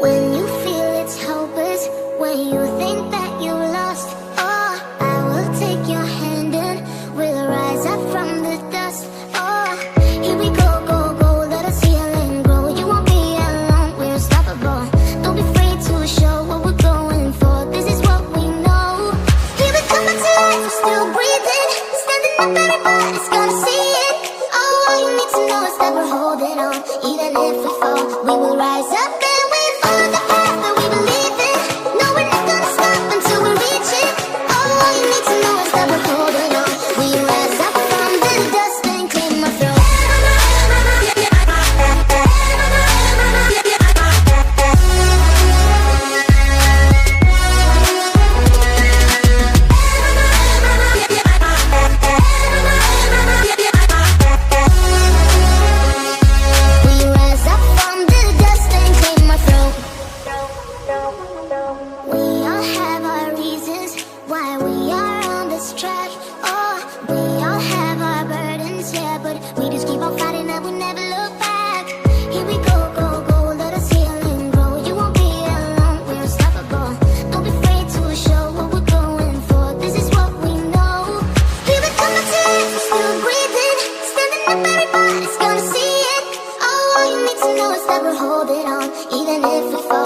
When you feel it's hopeless, when you think that you lost oh, I will take your hand and we'll rise up from the dust. Oh, here we go, go, go, let grow. You won't be alone, we're unstoppable. Don't be afraid to show what we're going for. This is what we know. Here we come still breathing, standing up, everybody's gonna see it. Oh, all you need to know is that we're holding on, even if we fall, we will rise. know it's that we're holding on, even if we fall.